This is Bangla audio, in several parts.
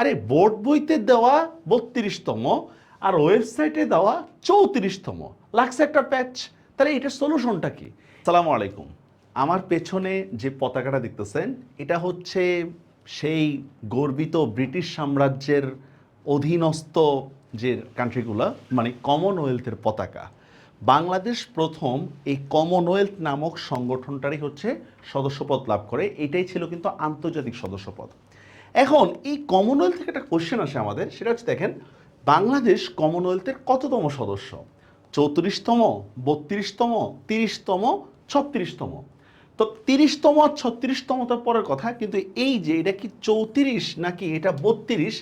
আরে বোর্ড বইতে দেওয়া বত্রিশতম আর ওয়েবসাইটে দেওয়া চৌত্রিশতম। লাগছে একটা প্যাচ। তাহলে এটার সলিউশনটা কি? সালামু আলাইকুম। আমার পেছনে যে পতাকাটা দেখতেছেন, এটা হচ্ছে সেই গর্বিত ব্রিটিশ সাম্রাজ্যের অধীনস্থ যে কান্ট্রিগুলো মানে কমনওয়েলথের পতাকা। বাংলাদেশ প্রথম এই কমনওয়েলথ নামক সংগঠনটারই হচ্ছে সদস্যপদ লাভ করে। এটাই ছিল কিন্তু আন্তর্জাতিক সদস্যপদ। এখন এই কমনওয়েলথ থেকে একটা কোশ্চেন আসে আমাদের, সেটা হচ্ছে দেখেন, বাংলাদেশ কমনওয়েলথের কততম সদস্য? চৌত্রিশতম, বত্রিশতম, তিরিশতম, ছত্রিশতম। তো তিরিশতম আর ছত্রিশতম তো পরের কথা, কিন্তু এই যে এটা কি চৌত্রিশ নাকি এটা বত্রিশ,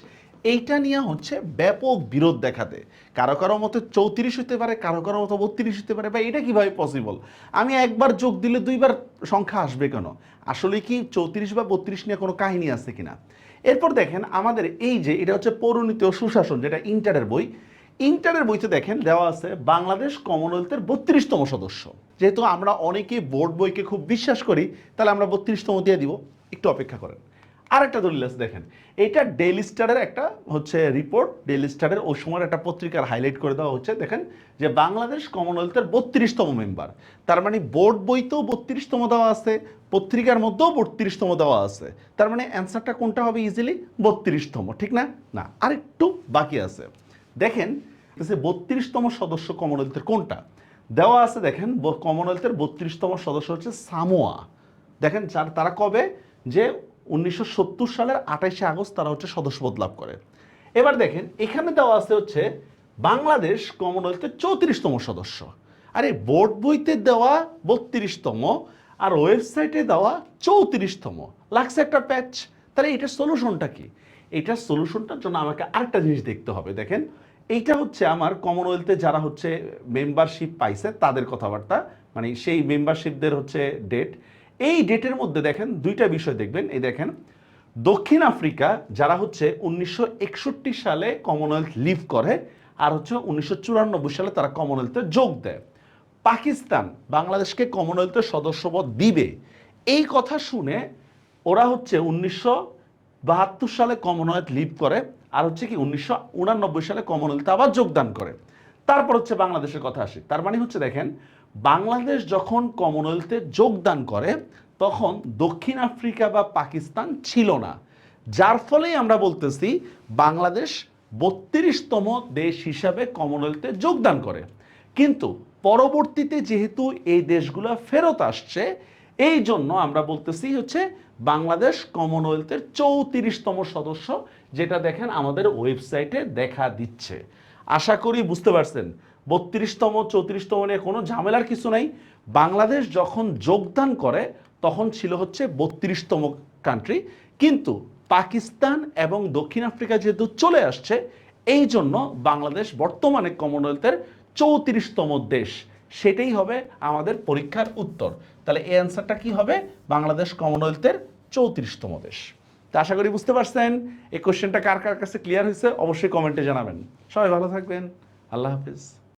এইটা নিয়ে হচ্ছে ব্যাপক বিরোধ দেখাতে। কারও কারও মতো চৌত্রিশ হতে পারে, কারও কারও মতো বত্রিশ হতে পারে, বা এটা কীভাবে পসিবল আমি একবার যোগ দিলে দুইবার সংখ্যা আসবে কেন? আসলে কি চৌত্রিশ বা বত্রিশ নিয়ে কোনো কাহিনী আছে কিনা? এরপর দেখেন আমাদের এই যে, এটা হচ্ছে পৌরনীতি ও সুশাসন, যেটা ইন্টারের বই। ইন্টারের বইতে দেখেন দেওয়া আছে বাংলাদেশ কমনওয়েলথের বত্রিশতম সদস্য। যেহেতু আমরা অনেকেই বোর্ড বইকে খুব বিশ্বাস করি, তাহলে আমরা বত্রিশতম দিয়ে দিব। একটু অপেক্ষা করেন। আরেকটা দলিল আছে, দেখেন। এটা ডেইলি স্টারের একটা হচ্ছে রিপোর্ট ডেইলি স্টারের ওই সময়ের একটা পত্রিকার হাইলাইট করে দেওয়া হচ্ছে। দেখেন যে বাংলাদেশ কমনওয়েলথের বত্রিশতম মেম্বার তার মানে বোর্ড বইতেও বত্রিশতম দেওয়া আছে, পত্রিকার মধ্যেও বত্রিশতম দেওয়া আছে। তার মানে অ্যান্সারটা কোনটা হবে ইজিলি বত্রিশতম, ঠিক না? না, আরেকটু বাকি আছে। দেখেন বত্রিশতম সদস্য কমনওয়েলথের কোনটা? দেওয়া আছে, দেখেন কমনওয়েলথের বত্রিশতম সদস্য হচ্ছে সামোয়া। দেখেন তারা কবে? যে উনিশশো সত্তর সালের আঠাইশে আগস্ট তারা হচ্ছে সদস্যপদ লাভ করে। এবার দেখেন, এখানে দেওয়া আছে হচ্ছে বাংলাদেশ কমনওয়েলথের চৌত্রিশতম সদস্য। আরে, বোর্ড বইতে দেওয়া বত্রিশতম আর ওয়েবসাইটে দেওয়া চৌত্রিশতম। লাগছে একটা প্যাচ। তাহলে এটার সলিউশনটা কি? এটার সলিউশনটার জন্য আমাকে আরেকটা জিনিস দেখতে হবে। দেখেন, এইটা হচ্ছে আমার কমনওয়েলথে যারা হচ্ছে মেম্বারশিপ পাইছে, তাদের কথাবার্তা। মানে সেই মেম্বারশিপদের হচ্ছে ডেট এই ডেটের মধ্যে দেখেন দুইটা বিষয় দেখবেন। এই দেখেন, দক্ষিণ আফ্রিকা, যারা হচ্ছে উনিশশো একষট্টি সালে কমনওয়েলথ লিভ করে, আর হচ্ছে উনিশশো চুরানব্বই সালে তারা কমনওয়েলথে যোগ দেয়। পাকিস্তান বাংলাদেশকে কমনওয়েলথের সদস্যপদ দিবে। এই কথা শুনে ওরা হচ্ছে উনিশশো বাহাত্তর সালে কমনওয়েলথ লিভ করে, আর হচ্ছে কি উনিশশো সালে কমনওয়েলথে আবার যোগদান করে। তারপর হচ্ছে বাংলাদেশের কথা আসে। তার মানে হচ্ছে দেখেন, বাংলাদেশ যখন কমনওয়েলথে যোগদান করে, তখন দক্ষিণ আফ্রিকা বা পাকিস্তান ছিল না। যার ফলেই আমরা বলতেছি, বাংলাদেশ বত্রিশতম দেশ হিসাবে কমনওয়েলথে যোগদান করে। কিন্তু পরবর্তীতে যেহেতু এই দেশগুলো ফেরত আসছে, এই জন্য আমরা বলতেছি হচ্ছে বাংলাদেশ কমনওয়েলথের চৌত্রিশতম সদস্য, যেটা দেখেন আমাদের ওয়েবসাইটে দেখা দিচ্ছে। আশা করি বুঝতে পারছেন। বত্রিশতম, চৌত্রিশতম নিয়ে কোনো ঝামেলার কিছু নাই। বাংলাদেশ যখন যোগদান করে, তখন ছিল হচ্ছে বত্রিশতম কান্ট্রি কিন্তু পাকিস্তান এবং দক্ষিণ আফ্রিকা যেহেতু চলে আসছে, এই জন্য বাংলাদেশ বর্তমানে কমনওয়েলথের চৌত্রিশতম দেশ। সেটাই হবে আমাদের পরীক্ষার উত্তর। তাহলে এই অ্যান্সারটা কি হবে? বাংলাদেশ কমনওয়েলথের চৌত্রিশতম দেশ। তা আশা করি বুঝতে পারছেন। এই কোশ্চেনটা কার কার কাছে ক্লিয়ার হয়েছে, অবশ্যই কমেন্টে জানাবেন। সবাই ভালো থাকবেন। আল্লাহ হাফিজ।